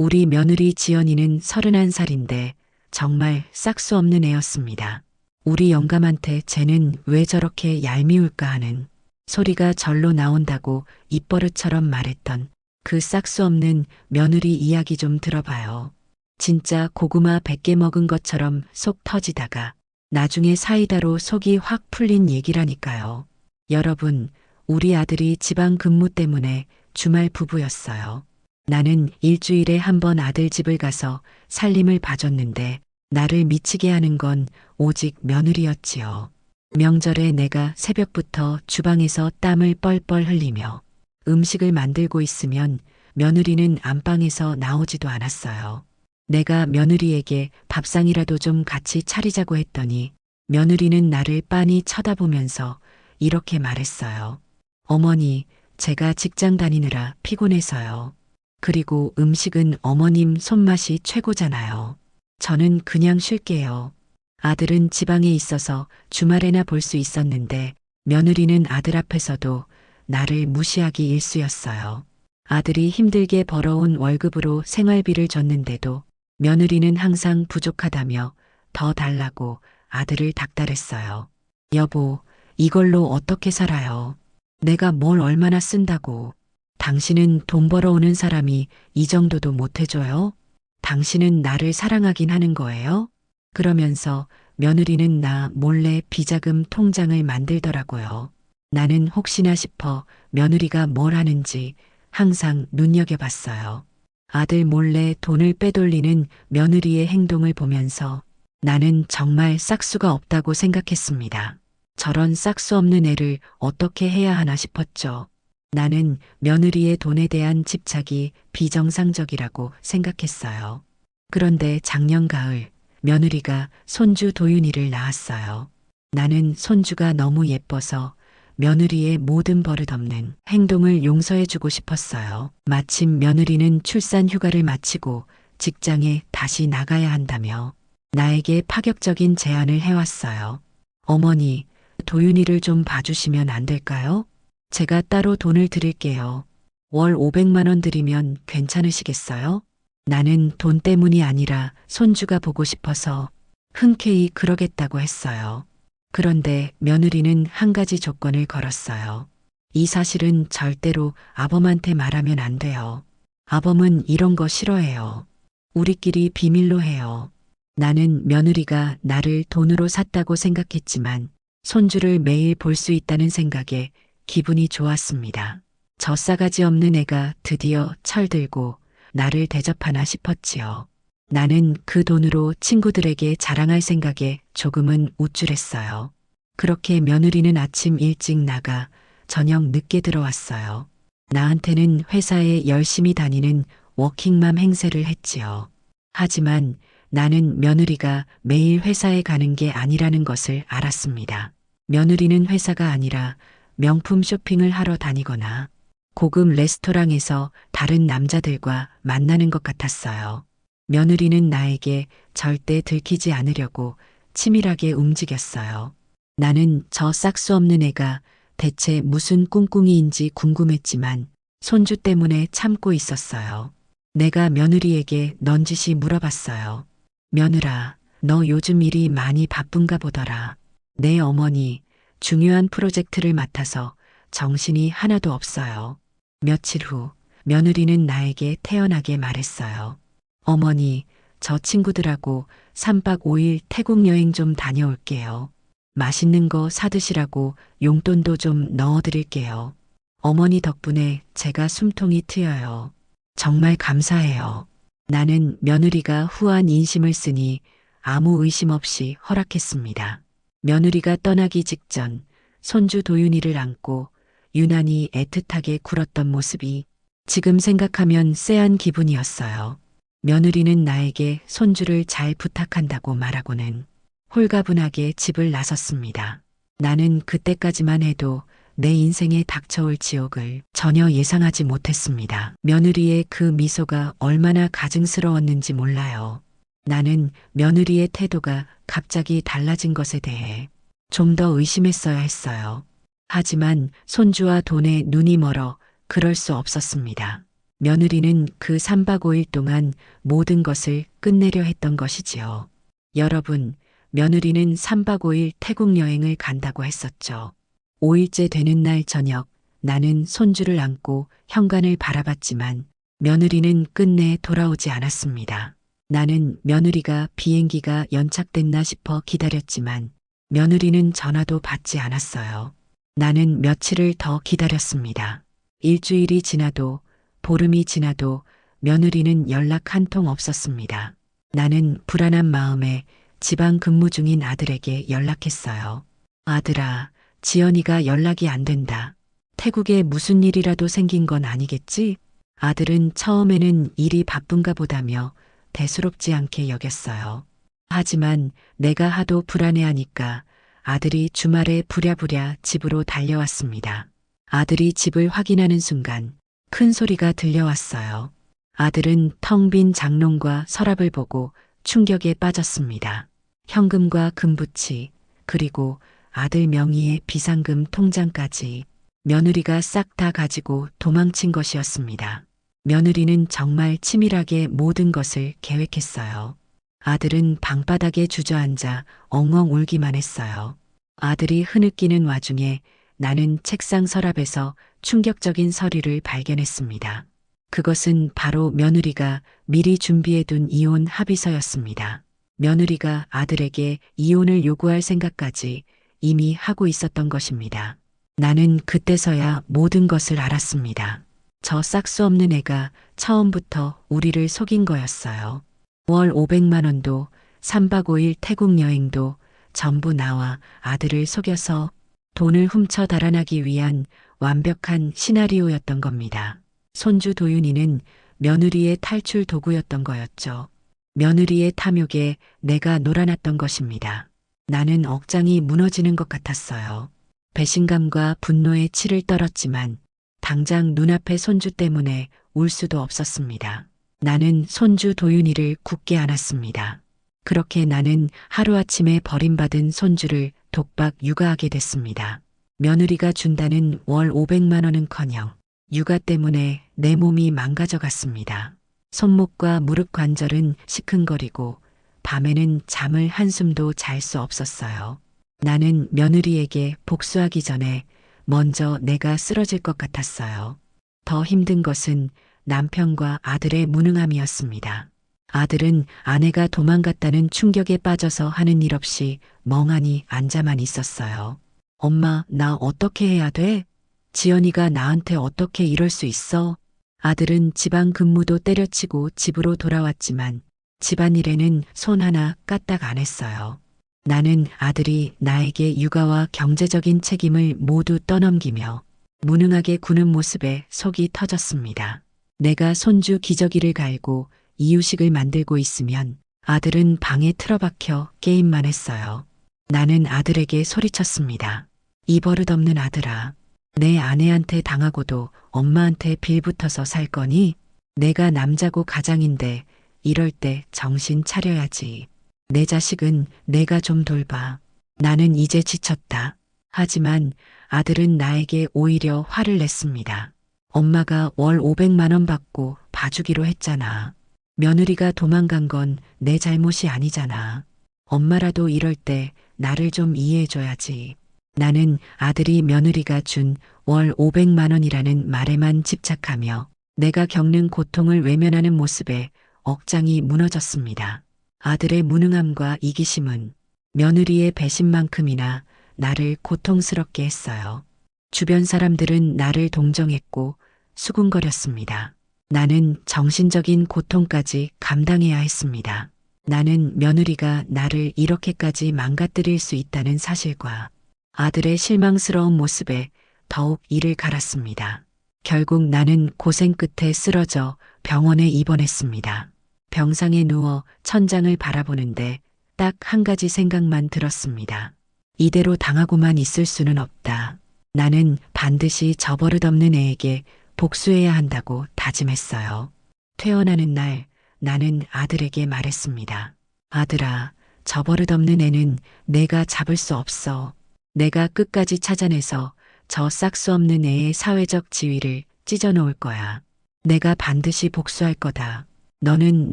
우리 며느리 지연이는 31살인데 정말 싹수 없는 애였습니다. 우리 영감한테 쟤는 왜 저렇게 얄미울까 하는 소리가 절로 나온다고 입버릇처럼 말했던 그 싹수 없는 며느리 이야기 좀 들어봐요. 진짜 고구마 100개 먹은 것처럼 속 터지다가 나중에 사이다로 속이 확 풀린 얘기라니까요. 여러분, 우리 아들이 지방 근무 때문에 주말 부부였어요. 나는 일주일에 한 번 아들 집을 가서 살림을 봐줬는데 나를 미치게 하는 건 오직 며느리였지요. 명절에 내가 새벽부터 주방에서 땀을 뻘뻘 흘리며 음식을 만들고 있으면 며느리는 안방에서 나오지도 않았어요. 내가 며느리에게 밥상이라도 좀 같이 차리자고 했더니 며느리는 나를 빤히 쳐다보면서 이렇게 말했어요. 어머니, 제가 직장 다니느라 피곤해서요. 그리고 음식은 어머님 손맛이 최고잖아요. 저는 그냥 쉴게요. 아들은 지방에 있어서 주말에나 볼 수 있었는데 며느리는 아들 앞에서도 나를 무시하기 일쑤였어요. 아들이 힘들게 벌어온 월급으로 생활비를 줬는데도 며느리는 항상 부족하다며 더 달라고 아들을 닥달했어요. 여보, 이걸로 어떻게 살아요? 내가 뭘 얼마나 쓴다고. 당신은 돈 벌어오는 사람이 이 정도도 못해줘요? 당신은 나를 사랑하긴 하는 거예요? 그러면서 며느리는 나 몰래 비자금 통장을 만들더라고요. 나는 혹시나 싶어 며느리가 뭘 하는지 항상 눈여겨봤어요. 아들 몰래 돈을 빼돌리는 며느리의 행동을 보면서 나는 정말 싹수가 없다고 생각했습니다. 저런 싹수 없는 애를 어떻게 해야 하나 싶었죠. 나는 며느리의 돈에 대한 집착이 비정상적이라고 생각했어요. 그런데 작년 가을 며느리가 손주 도윤이를 낳았어요. 나는 손주가 너무 예뻐서 며느리의 모든 버릇없는 행동을 용서해주고 싶었어요. 마침 며느리는 출산 휴가를 마치고 직장에 다시 나가야 한다며 나에게 파격적인 제안을 해왔어요. 어머니, 도윤이를 좀 봐주시면 안 될까요? 제가 따로 돈을 드릴게요. 월 500만 원 드리면 괜찮으시겠어요? 나는 돈 때문이 아니라 손주가 보고 싶어서 흔쾌히 그러겠다고 했어요. 그런데 며느리는 한 가지 조건을 걸었어요. 이 사실은 절대로 아범한테 말하면 안 돼요. 아범은 이런 거 싫어해요. 우리끼리 비밀로 해요. 나는 며느리가 나를 돈으로 샀다고 생각했지만 손주를 매일 볼 수 있다는 생각에 기분이 좋았습니다. 저 싸가지 없는 애가 드디어 철들고 나를 대접하나 싶었지요. 나는 그 돈으로 친구들에게 자랑할 생각에 조금은 우쭐했어요. 그렇게 며느리는 아침 일찍 나가 저녁 늦게 들어왔어요. 나한테는 회사에 열심히 다니는 워킹맘 행세를 했지요. 하지만 나는 며느리가 매일 회사에 가는 게 아니라는 것을 알았습니다. 며느리는 회사가 아니라 명품 쇼핑을 하러 다니거나 고급 레스토랑에서 다른 남자들과 만나는 것 같았어요. 며느리는 나에게 절대 들키지 않으려고 치밀하게 움직였어요. 나는 저 싹수 없는 애가 대체 무슨 꿍꿍이인지 궁금했지만 손주 때문에 참고 있었어요. 내가 며느리에게 넌지시 물어봤어요. 며느라, 너 요즘 일이 많이 바쁜가 보더라. 내 어머니 중요한 프로젝트를 맡아서 정신이 하나도 없어요. 며칠 후 며느리는 나에게 태연하게 말했어요. 어머니, 저 친구들하고 3박 5일 태국 여행 좀 다녀올게요. 맛있는 거 사드시라고 용돈도 좀 넣어드릴게요. 어머니 덕분에 제가 숨통이 트여요. 정말 감사해요. 나는 며느리가 후한 인심을 쓰니 아무 의심 없이 허락했습니다. 며느리가 떠나기 직전 손주 도윤이를 안고 유난히 애틋하게 굴었던 모습이 지금 생각하면 쎄한 기분이었어요. 며느리는 나에게 손주를 잘 부탁한다고 말하고는 홀가분하게 집을 나섰습니다. 나는 그때까지만 해도 내 인생에 닥쳐올 지옥을 전혀 예상하지 못했습니다. 며느리의 그 미소가 얼마나 가증스러웠는지 몰라요. 나는 며느리의 태도가 갑자기 달라진 것에 대해 좀 더 의심했어야 했어요. 하지만 손주와 돈에 눈이 멀어 그럴 수 없었습니다. 며느리는 그 3박 5일 동안 모든 것을 끝내려 했던 것이지요. 여러분, 며느리는 3박 5일 태국 여행을 간다고 했었죠. 5일째 되는 날 저녁, 나는 손주를 안고 현관을 바라봤지만 며느리는 끝내 돌아오지 않았습니다. 나는 며느리가 비행기가 연착됐나 싶어 기다렸지만 며느리는 전화도 받지 않았어요. 나는 며칠을 더 기다렸습니다. 일주일이 지나도 보름이 지나도 며느리는 연락 한 통 없었습니다. 나는 불안한 마음에 지방 근무 중인 아들에게 연락했어요. 아들아, 지연이가 연락이 안 된다. 태국에 무슨 일이라도 생긴 건 아니겠지? 아들은 처음에는 일이 바쁜가 보다며 대수롭지 않게 여겼어요. 하지만 내가 하도 불안해하니까 아들이 주말에 부랴부랴 집으로 달려왔습니다. 아들이 집을 확인하는 순간 큰 소리가 들려왔어요. 아들은 텅 빈 장롱과 서랍을 보고 충격에 빠졌습니다. 현금과 금부치, 그리고 아들 명의의 비상금 통장까지 며느리가 싹 다 가지고 도망친 것이었습니다. 며느리는 정말 치밀하게 모든 것을 계획했어요. 아들은 방바닥에 주저앉아 엉엉 울기만 했어요. 아들이 흐느끼는 와중에 나는 책상 서랍에서 충격적인 서류를 발견했습니다. 그것은 바로 며느리가 미리 준비해둔 이혼 합의서였습니다. 며느리가 아들에게 이혼을 요구할 생각까지 이미 하고 있었던 것입니다. 나는 그때서야 모든 것을 알았습니다. 저 싹수 없는 애가 처음부터 우리를 속인 거였어요. 월 500만 원도 3박 5일 태국 여행도 전부 나와 아들을 속여서 돈을 훔쳐 달아나기 위한 완벽한 시나리오였던 겁니다. 손주 도윤이는 며느리의 탈출 도구였던 거였죠. 며느리의 탐욕에 내가 놀아났던 것입니다. 나는 억장이 무너지는 것 같았어요. 배신감과 분노에 치를 떨었지만 당장 눈앞의 손주 때문에 울 수도 없었습니다. 나는 손주 도윤이를 굳게 안았습니다. 그렇게 나는 하루아침에 버림받은 손주를 독박 육아하게 됐습니다. 며느리가 준다는 월 500만 원은 커녕 육아 때문에 내 몸이 망가져 갔습니다. 손목과 무릎 관절은 시큰거리고 밤에는 잠을 한숨도 잘 수 없었어요. 나는 며느리에게 복수하기 전에 먼저 내가 쓰러질 것 같았어요. 더 힘든 것은 남편과 아들의 무능함이었습니다. 아들은 아내가 도망갔다는 충격에 빠져서 하는 일 없이 멍하니 앉아만 있었어요. 엄마, 나 어떻게 해야 돼? 지연이가 나한테 어떻게 이럴 수 있어? 아들은 지방 근무도 때려치고 집으로 돌아왔지만 집안일에는 손 하나 까딱 안 했어요. 나는 아들이 나에게 육아와 경제적인 책임을 모두 떠넘기며 무능하게 구는 모습에 속이 터졌습니다. 내가 손주 기저귀를 갈고 이유식을 만들고 있으면 아들은 방에 틀어박혀 게임만 했어요. 나는 아들에게 소리쳤습니다. 이 버릇없는 아들아. 내 아내한테 당하고도 엄마한테 빌붙어서 살 거니? 내가 남자고 가장인데 이럴 때 정신 차려야지. 내 자식은 내가 좀 돌봐. 나는 이제 지쳤다. 하지만 아들은 나에게 오히려 화를 냈습니다. 엄마가 월 500만 원 받고 봐주기로 했잖아. 며느리가 도망간 건 내 잘못이 아니잖아. 엄마라도 이럴 때 나를 좀 이해해줘야지. 나는 아들이 며느리가 준 월 500만 원이라는 말에만 집착하며 내가 겪는 고통을 외면하는 모습에 억장이 무너졌습니다. 아들의 무능함과 이기심은 며느리의 배신만큼이나 나를 고통스럽게 했어요. 주변 사람들은 나를 동정했고 수군거렸습니다. 나는 정신적인 고통까지 감당해야 했습니다. 나는 며느리가 나를 이렇게까지 망가뜨릴 수 있다는 사실과 아들의 실망스러운 모습에 더욱 이를 갈았습니다. 결국 나는 고생 끝에 쓰러져 병원에 입원했습니다. 병상에 누워 천장을 바라보는데 딱 한 가지 생각만 들었습니다. 이대로 당하고만 있을 수는 없다. 나는 반드시 저 버릇없는 애에게 복수해야 한다고 다짐했어요. 퇴원하는 날 나는 아들에게 말했습니다. 아들아, 저 버릇없는 애는 내가 잡을 수 없어. 내가 끝까지 찾아내서 저 싹수 없는 애의 사회적 지위를 찢어놓을 거야. 내가 반드시 복수할 거다. 너는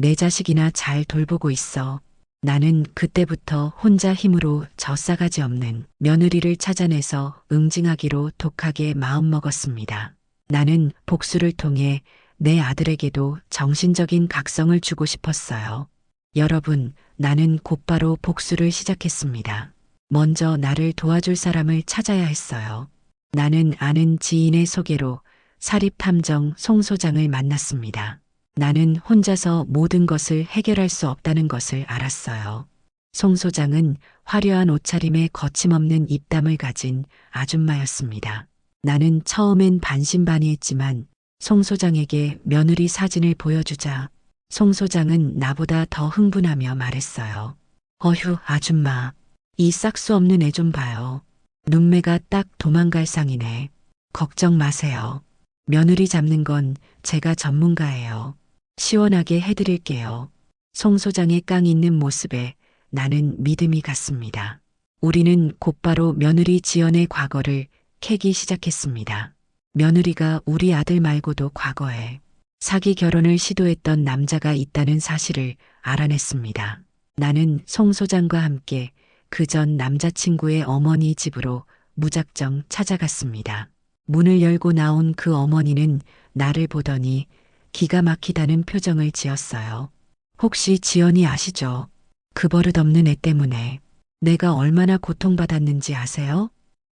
내 자식이나 잘 돌보고 있어. 나는 그때부터 혼자 힘으로 저 싸가지 없는 며느리를 찾아내서 응징하기로 독하게 마음먹었습니다. 나는 복수를 통해 내 아들에게도 정신적인 각성을 주고 싶었어요. 여러분, 나는 곧바로 복수를 시작했습니다. 먼저 나를 도와줄 사람을 찾아야 했어요. 나는 아는 지인의 소개로 사립탐정 송 소장을 만났습니다. 나는 혼자서 모든 것을 해결할 수 없다는 것을 알았어요. 송 소장은 화려한 옷차림에 거침없는 입담을 가진 아줌마였습니다. 나는 처음엔 반신반의했지만 송 소장에게 며느리 사진을 보여주자 송 소장은 나보다 더 흥분하며 말했어요. 어휴, 아줌마. 이 싹수 없는 애 좀 봐요. 눈매가 딱 도망갈 상이네. 걱정 마세요. 며느리 잡는 건 제가 전문가예요. 시원하게 해드릴게요. 송 소장의 깡 있는 모습에 나는 믿음이 갔습니다. 우리는 곧바로 며느리 지연의 과거를 캐기 시작했습니다. 며느리가 우리 아들 말고도 과거에 사기 결혼을 시도했던 남자가 있다는 사실을 알아냈습니다. 나는 송 소장과 함께 그 전 남자친구의 어머니 집으로 무작정 찾아갔습니다. 문을 열고 나온 그 어머니는 나를 보더니 기가 막히다는 표정을 지었어요. 혹시 지연이 아시죠? 그 버릇 없는 애 때문에 내가 얼마나 고통받았는지 아세요?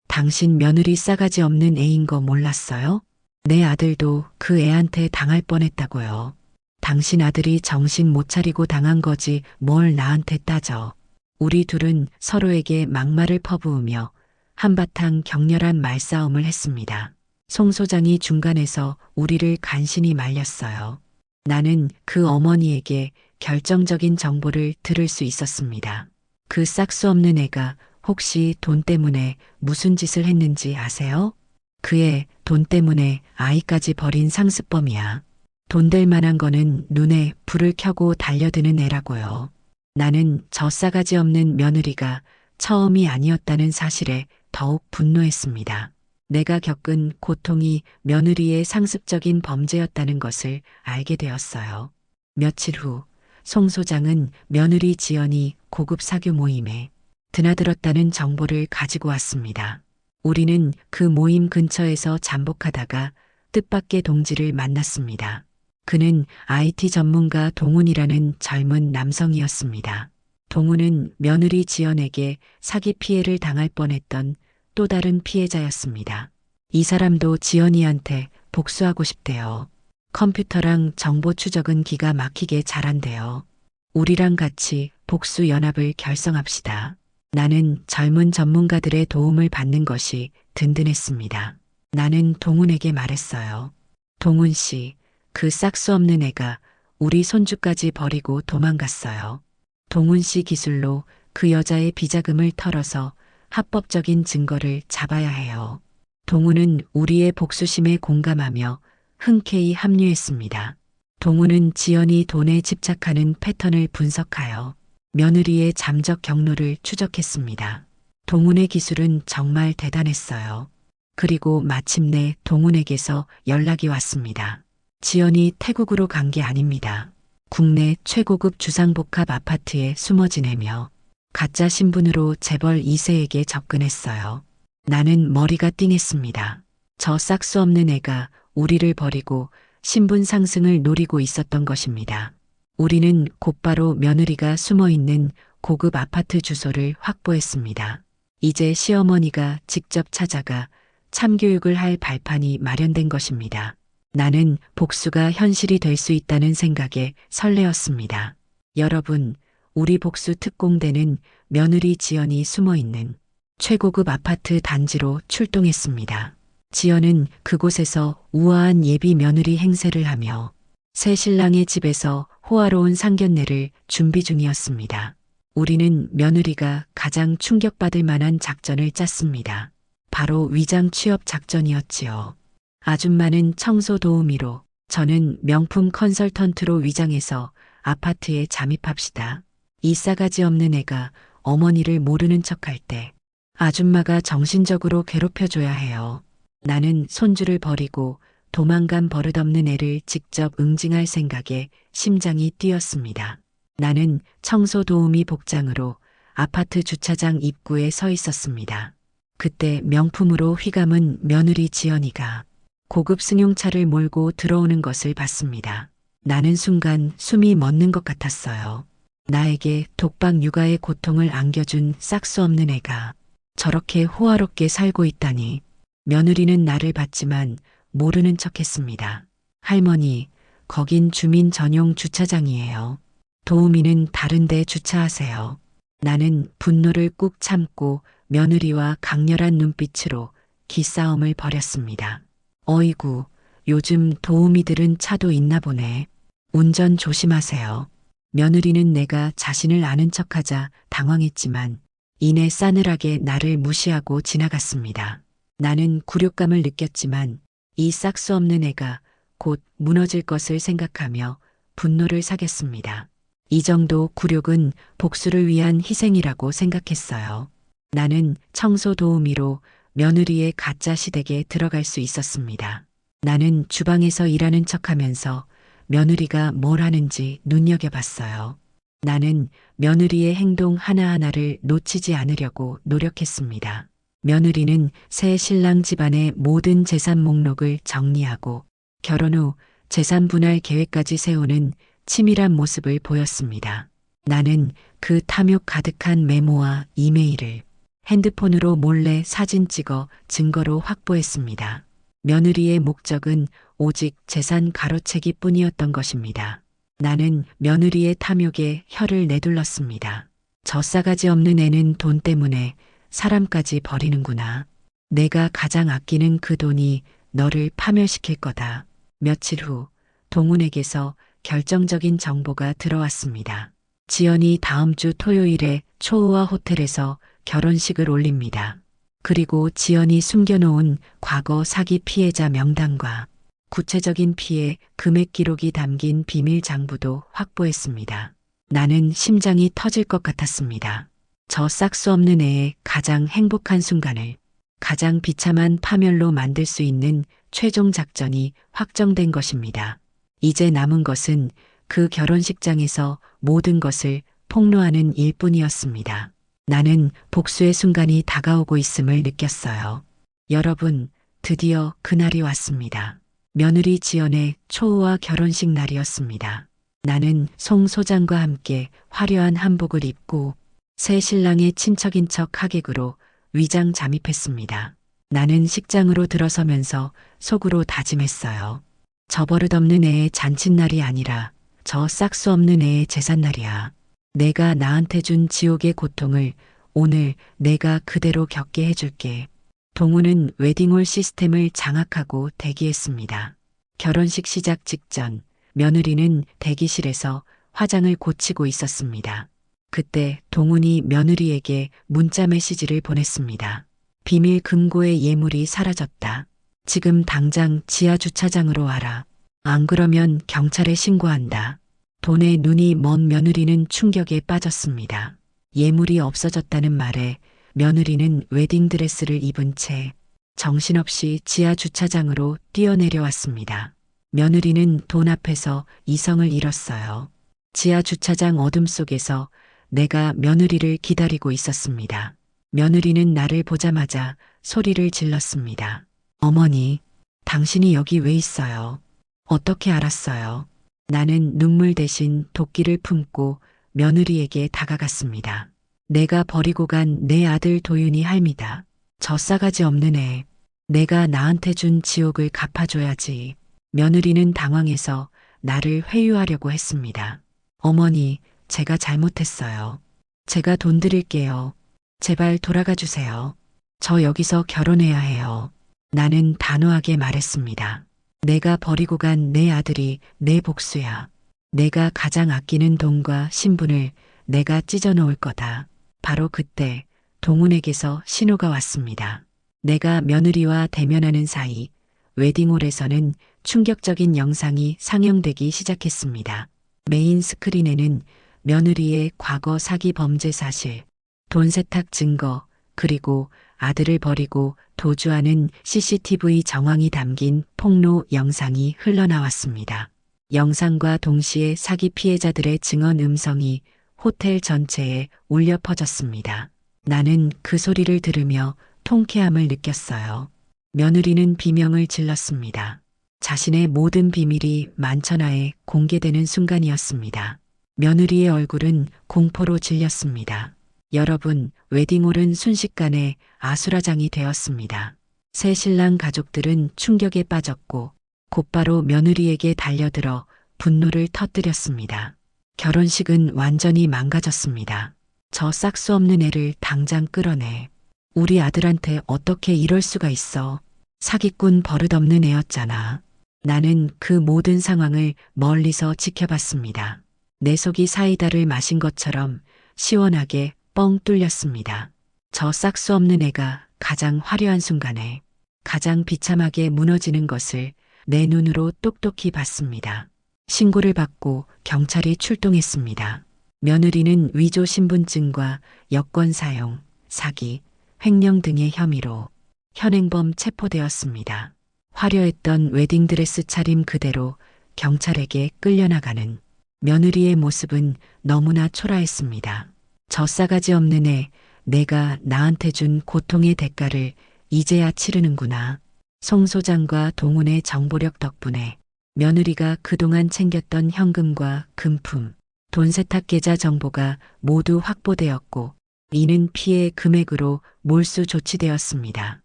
당신 며느리 싸가지 없는 애인 거 몰랐어요? 내 아들도 그 애한테 당할 뻔했다고요. 당신 아들이 정신 못 차리고 당한 거지 뭘 나한테 따져. 우리 둘은 서로에게 막말을 퍼부으며 한바탕 격렬한 말싸움을 했습니다. 송 소장이 중간에서 우리를 간신히 말렸어요. 나는 그 어머니에게 결정적인 정보를 들을 수 있었습니다. 그 싹수 없는 애가 혹시 돈 때문에 무슨 짓을 했는지 아세요? 그애 돈 때문에 아이까지 버린 상습범이야. 돈 될 만한 거는 눈에 불을 켜고 달려드는 애라고요. 나는 저 싸가지 없는 며느리가 처음이 아니었다는 사실에 더욱 분노했습니다. 내가 겪은 고통이 며느리의 상습적인 범죄였다는 것을 알게 되었어요. 며칠 후, 송 소장은 며느리 지연이 고급 사교 모임에 드나들었다는 정보를 가지고 왔습니다. 우리는 그 모임 근처에서 잠복하다가 뜻밖의 동지를 만났습니다. 그는 IT 전문가 동훈이라는 젊은 남성이었습니다. 동훈은 며느리 지연에게 사기 피해를 당할 뻔했던 또 다른 피해자였습니다. 이 사람도 지연이한테 복수하고 싶대요. 컴퓨터랑 정보 추적은 기가 막히게 잘한대요. 우리랑 같이 복수 연합을 결성합시다. 나는 젊은 전문가들의 도움을 받는 것이 든든했습니다. 나는 동훈에게 말했어요. 동훈 씨, 그 싹수 없는 애가 우리 손주까지 버리고 도망갔어요. 동훈 씨 기술로 그 여자의 비자금을 털어서 합법적인 증거를 잡아야 해요. 동훈은 우리의 복수심에 공감하며 흔쾌히 합류했습니다. 동훈은 지연이 돈에 집착하는 패턴을 분석하여 며느리의 잠적 경로를 추적했습니다. 동훈의 기술은 정말 대단했어요. 그리고 마침내 동훈에게서 연락이 왔습니다. 지연이 태국으로 간 게 아닙니다. 국내 최고급 주상복합 아파트에 숨어 지내며 가짜 신분으로 재벌 2세에게 접근했어요. 나는 머리가 띵했습니다. 저 싹수 없는 애가 우리를 버리고 신분 상승을 노리고 있었던 것입니다. 우리는 곧바로 며느리가 숨어 있는 고급 아파트 주소를 확보했습니다. 이제 시어머니가 직접 찾아가 참교육을 할 발판이 마련된 것입니다. 나는 복수가 현실이 될 수 있다는 생각에 설레었습니다. 여러분, 우리 복수 특공대는 며느리 지연이 숨어 있는 최고급 아파트 단지로 출동했습니다. 지연은 그곳에서 우아한 예비 며느리 행세를 하며 새 신랑의 집에서 호화로운 상견례를 준비 중이었습니다. 우리는 며느리가 가장 충격받을 만한 작전을 짰습니다. 바로 위장 취업 작전이었지요. 아줌마는 청소 도우미로 저는 명품 컨설턴트로 위장해서 아파트에 잠입합시다. 이 싸가지 없는 애가 어머니를 모르는 척할 때 아줌마가 정신적으로 괴롭혀줘야 해요. 나는 손주를 버리고 도망간 버릇없는 애를 직접 응징할 생각에 심장이 뛰었습니다. 나는 청소 도우미 복장으로 아파트 주차장 입구에 서 있었습니다. 그때 명품으로 휘감은 며느리 지연이가 고급 승용차를 몰고 들어오는 것을 봤습니다. 나는 순간 숨이 멎는 것 같았어요. 나에게 독박 육아의 고통을 안겨준 싹수 없는 애가 저렇게 호화롭게 살고 있다니 며느리는 나를 봤지만 모르는 척 했습니다. 할머니, 거긴 주민 전용 주차장이에요. 도우미는 다른데 주차하세요. 나는 분노를 꾹 참고 며느리와 강렬한 눈빛으로 기싸움을 벌였습니다. 어이구, 요즘 도우미들은 차도 있나 보네. 운전 조심하세요. 며느리는 내가 자신을 아는 척하자 당황했지만 이내 싸늘하게 나를 무시하고 지나갔습니다. 나는 굴욕감을 느꼈지만 이 싹수 없는 애가 곧 무너질 것을 생각하며 분노를 사겠습니다. 이 정도 굴욕은 복수를 위한 희생이라고 생각했어요. 나는 청소 도우미로 며느리의 가짜 시댁에 들어갈 수 있었습니다. 나는 주방에서 일하는 척 하면서 며느리가 뭘 하는지 눈여겨봤어요. 나는 며느리의 행동 하나하나를 놓치지 않으려고 노력했습니다. 며느리는 새 신랑 집안의 모든 재산 목록을 정리하고 결혼 후 재산 분할 계획까지 세우는 치밀한 모습을 보였습니다. 나는 그 탐욕 가득한 메모와 이메일을 핸드폰으로 몰래 사진 찍어 증거로 확보했습니다. 며느리의 목적은 오직 재산 가로채기 뿐이었던 것입니다. 나는 며느리의 탐욕에 혀를 내둘렀습니다. 저 싸가지 없는 애는 돈 때문에 사람까지 버리는구나. 내가 가장 아끼는 그 돈이 너를 파멸시킬 거다. 며칠 후 동훈에게서 결정적인 정보가 들어왔습니다. 지연이 다음 주 토요일에 초우와 호텔에서 결혼식을 올립니다. 그리고 지연이 숨겨놓은 과거 사기 피해자 명단과 구체적인 피해 금액 기록이 담긴 비밀 장부도 확보했습니다. 나는 심장이 터질 것 같았습니다. 저 싹수 없는 애의 가장 행복한 순간을 가장 비참한 파멸로 만들 수 있는 최종 작전이 확정된 것입니다. 이제 남은 것은 그 결혼식장에서 모든 것을 폭로하는 일뿐이었습니다. 나는 복수의 순간이 다가오고 있음을 느꼈어요. 여러분, 드디어 그날이 왔습니다. 며느리 지연의 초우와 결혼식 날이었습니다. 나는 송 소장과 함께 화려한 한복을 입고 새 신랑의 친척인 척 하객으로 위장 잠입했습니다. 나는 식장으로 들어서면서 속으로 다짐했어요. 저 버릇없는 애의 잔칫날이 아니라 저 싹수 없는 애의 제삿날이야. 내가 나한테 준 지옥의 고통을 오늘 내가 그대로 겪게 해줄게. 동우는 웨딩홀 시스템을 장악하고 대기했습니다. 결혼식 시작 직전 며느리는 대기실에서 화장을 고치고 있었습니다. 그때 동훈이 며느리에게 문자 메시지를 보냈습니다. 비밀 금고의 예물이 사라졌다. 지금 당장 지하 주차장으로 와라. 안 그러면 경찰에 신고한다. 돈에 눈이 먼 며느리는 충격에 빠졌습니다. 예물이 없어졌다는 말에 며느리는 웨딩드레스를 입은 채 정신없이 지하 주차장으로 뛰어내려왔습니다. 며느리는 돈 앞에서 이성을 잃었어요. 지하 주차장 어둠 속에서 내가 며느리를 기다리고 있었습니다. 며느리는 나를 보자마자 소리를 질렀습니다. 어머니, 당신이 여기 왜 있어요? 어떻게 알았어요? 나는 눈물 대신 도끼를 품고 며느리에게 다가갔습니다. 내가 버리고 간 내 아들 도윤이 할미다. 저 싸가지 없는 애. 내가 나한테 준 지옥을 갚아줘야지. 며느리는 당황해서 나를 회유하려고 했습니다. 어머니, 제가 잘못했어요. 제가 돈 드릴게요. 제발 돌아가 주세요. 저 여기서 결혼해야 해요. 나는 단호하게 말했습니다. 내가 버리고 간 내 아들이 내 복수야. 내가 가장 아끼는 돈과 신분을 내가 찢어 놓을 거다. 바로 그때 동훈에게서 신호가 왔습니다. 내가 며느리와 대면하는 사이 웨딩홀에서는 충격적인 영상이 상영되기 시작했습니다. 메인 스크린에는 며느리의 과거 사기 범죄 사실, 돈 세탁 증거, 그리고 아들을 버리고 도주하는 CCTV 정황이 담긴 폭로 영상이 흘러나왔습니다. 영상과 동시에 사기 피해자들의 증언 음성이 호텔 전체에 울려 퍼졌습니다. 나는 그 소리를 들으며 통쾌함을 느꼈어요. 며느리는 비명을 질렀습니다. 자신의 모든 비밀이 만천하에 공개되는 순간이었습니다. 며느리의 얼굴은 공포로 질렸습니다. 여러분, 웨딩홀은 순식간에 아수라장이 되었습니다. 새 신랑 가족들은 충격에 빠졌고 곧바로 며느리에게 달려들어 분노를 터뜨렸습니다. 결혼식은 완전히 망가졌습니다. 저 싹수 없는 애를 당장 끌어내. 우리 아들한테 어떻게 이럴 수가 있어. 사기꾼 버릇없는 애였잖아. 나는 그 모든 상황을 멀리서 지켜봤습니다. 내 속이 사이다를 마신 것처럼 시원하게 뻥 뚫렸습니다. 저 싹수 없는 애가 가장 화려한 순간에 가장 비참하게 무너지는 것을 내 눈으로 똑똑히 봤습니다. 신고를 받고 경찰이 출동했습니다. 며느리는 위조 신분증과 여권 사용, 사기, 횡령 등의 혐의로 현행범 체포되었습니다. 화려했던 웨딩드레스 차림 그대로 경찰에게 끌려나가는 며느리의 모습은 너무나 초라했습니다. 저 싸가지 없는 애, 내가 나한테 준 고통의 대가를 이제야 치르는구나. 송 소장과 동훈의 정보력 덕분에 며느리가 그동안 챙겼던 현금과 금품, 돈 세탁 계좌 정보가 모두 확보되었고 이는 피해 금액으로 몰수 조치되었습니다.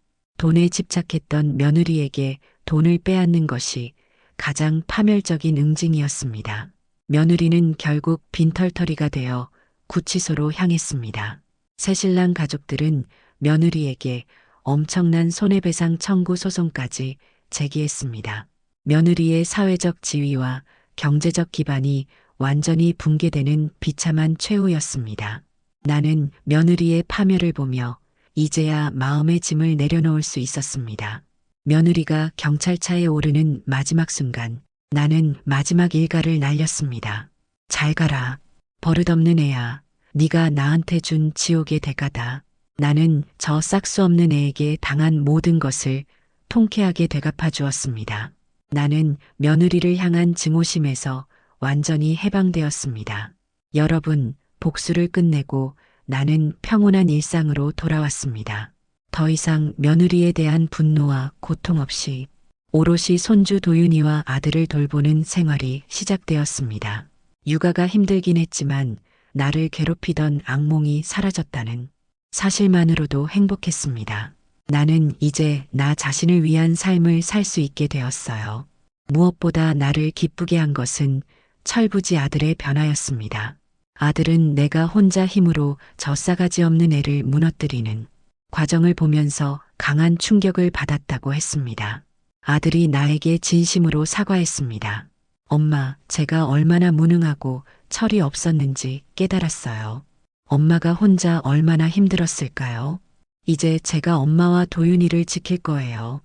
돈에 집착했던 며느리에게 돈을 빼앗는 것이 가장 파멸적인 응징이었습니다. 며느리는 결국 빈털터리가 되어 구치소로 향했습니다. 새신랑 가족들은 며느리에게 엄청난 손해배상 청구 소송까지 제기했습니다. 며느리의 사회적 지위와 경제적 기반이 완전히 붕괴되는 비참한 최후였습니다. 나는 며느리의 파멸을 보며 이제야 마음의 짐을 내려놓을 수 있었습니다. 며느리가 경찰차에 오르는 마지막 순간 나는 마지막 일가를 날렸습니다. 잘 가라. 버릇없는 애야. 네가 나한테 준 지옥의 대가다. 나는 저 싹수 없는 애에게 당한 모든 것을 통쾌하게 되갚아 주었습니다. 나는 며느리를 향한 증오심에서 완전히 해방되었습니다. 여러분, 복수를 끝내고 나는 평온한 일상으로 돌아왔습니다. 더 이상 며느리에 대한 분노와 고통 없이 오롯이 손주 도윤이와 아들을 돌보는 생활이 시작되었습니다. 육아가 힘들긴 했지만 나를 괴롭히던 악몽이 사라졌다는 사실만으로도 행복했습니다. 나는 이제 나 자신을 위한 삶을 살 수 있게 되었어요. 무엇보다 나를 기쁘게 한 것은 철부지 아들의 변화였습니다. 아들은 내가 혼자 힘으로 저 싸가지 없는 애를 무너뜨리는 과정을 보면서 강한 충격을 받았다고 했습니다. 아들이 나에게 진심으로 사과했습니다. 엄마, 제가 얼마나 무능하고 철이 없었는지 깨달았어요. 엄마가 혼자 얼마나 힘들었을까요? 이제 제가 엄마와 도윤이를 지킬 거예요.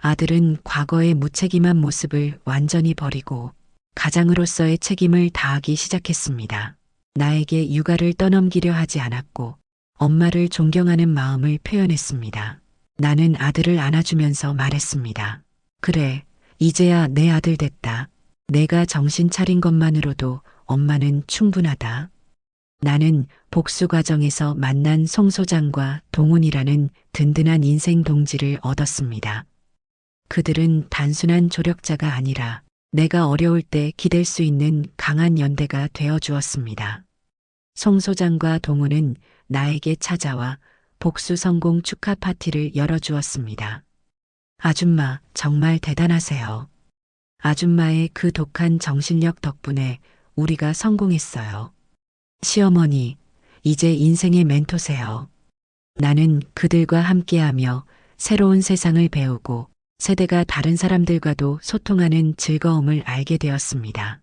아들은 과거의 무책임한 모습을 완전히 버리고 가장으로서의 책임을 다하기 시작했습니다. 나에게 육아를 떠넘기려 하지 않았고 엄마를 존경하는 마음을 표현했습니다. 나는 아들을 안아주면서 말했습니다. 그래, 이제야 내 아들 됐다. 내가 정신 차린 것만으로도 엄마는 충분하다. 나는 복수 과정에서 만난 송 소장과 동훈이라는 든든한 인생 동지를 얻었습니다. 그들은 단순한 조력자가 아니라 내가 어려울 때 기댈 수 있는 강한 연대가 되어 주었습니다. 송 소장과 동훈은 나에게 찾아와 복수 성공 축하 파티를 열어주었습니다. 아줌마, 정말 대단하세요. 아줌마의 그 독한 정신력 덕분에 우리가 성공했어요. 시어머니, 이제 인생의 멘토세요. 나는 그들과 함께하며 새로운 세상을 배우고 세대가 다른 사람들과도 소통하는 즐거움을 알게 되었습니다.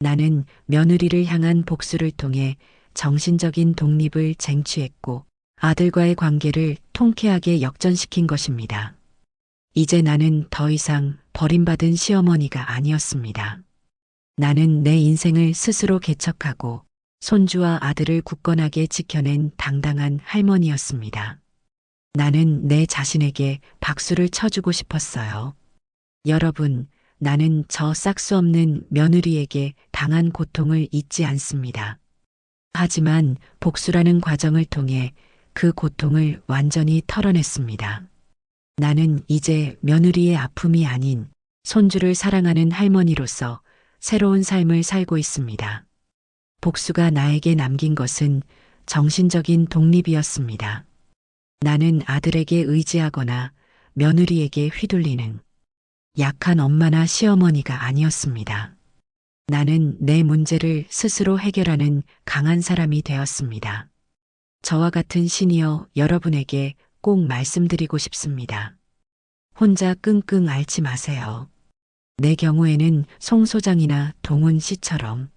나는 며느리를 향한 복수를 통해 정신적인 독립을 쟁취했고 아들과의 관계를 통쾌하게 역전시킨 것입니다. 이제 나는 더 이상 버림받은 시어머니가 아니었습니다. 나는 내 인생을 스스로 개척하고 손주와 아들을 굳건하게 지켜낸 당당한 할머니였습니다. 나는 내 자신에게 박수를 쳐주고 싶었어요. 여러분, 나는 저 싹수 없는 며느리에게 당한 고통을 잊지 않습니다. 하지만 복수라는 과정을 통해 그 고통을 완전히 털어냈습니다. 나는 이제 며느리의 아픔이 아닌 손주를 사랑하는 할머니로서 새로운 삶을 살고 있습니다. 복수가 나에게 남긴 것은 정신적인 독립이었습니다. 나는 아들에게 의지하거나 며느리에게 휘둘리는 약한 엄마나 시어머니가 아니었습니다. 나는 내 문제를 스스로 해결하는 강한 사람이 되었습니다. 저와 같은 시니어 여러분에게 꼭 말씀드리고 싶습니다. 혼자 끙끙 앓지 마세요. 내 경우에는 송 소장이나 동훈 씨처럼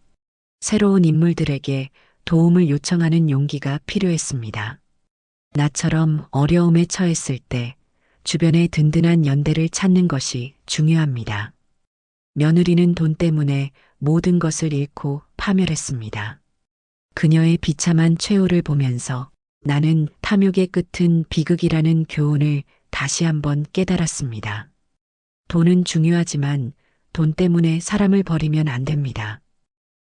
새로운 인물들에게 도움을 요청하는 용기가 필요했습니다. 나처럼 어려움에 처했을 때 주변의 든든한 연대를 찾는 것이 중요합니다. 며느리는 돈 때문에 모든 것을 잃고 파멸했습니다. 그녀의 비참한 최후를 보면서 나는 탐욕의 끝은 비극이라는 교훈을 다시 한번 깨달았습니다. 돈은 중요하지만 돈 때문에 사람을 버리면 안 됩니다.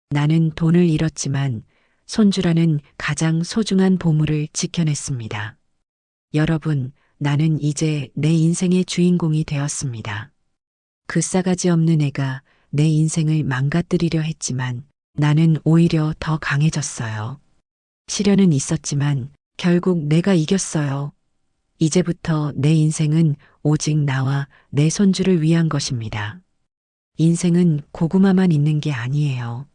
나는 돈을 잃었지만 손주라는 가장 소중한 보물을 지켜냈습니다. 여러분, 나는 이제 내 인생의 주인공이 되었습니다. 그 싸가지 없는 애가 내 인생을 망가뜨리려 했지만 나는 오히려 더 강해졌어요. 시련은 있었지만 결국 내가 이겼어요. 이제부터 내 인생은 오직 나와 내 손주를 위한 것입니다. 인생은 고구마만 있는 게 아니에요.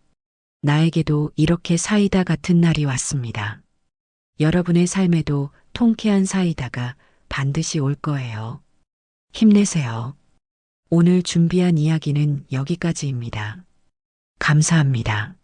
나에게도 이렇게 사이다 같은 날이 왔습니다. 여러분의 삶에도 통쾌한 사이다가 반드시 올 거예요. 힘내세요. 오늘 준비한 이야기는 여기까지입니다. 감사합니다.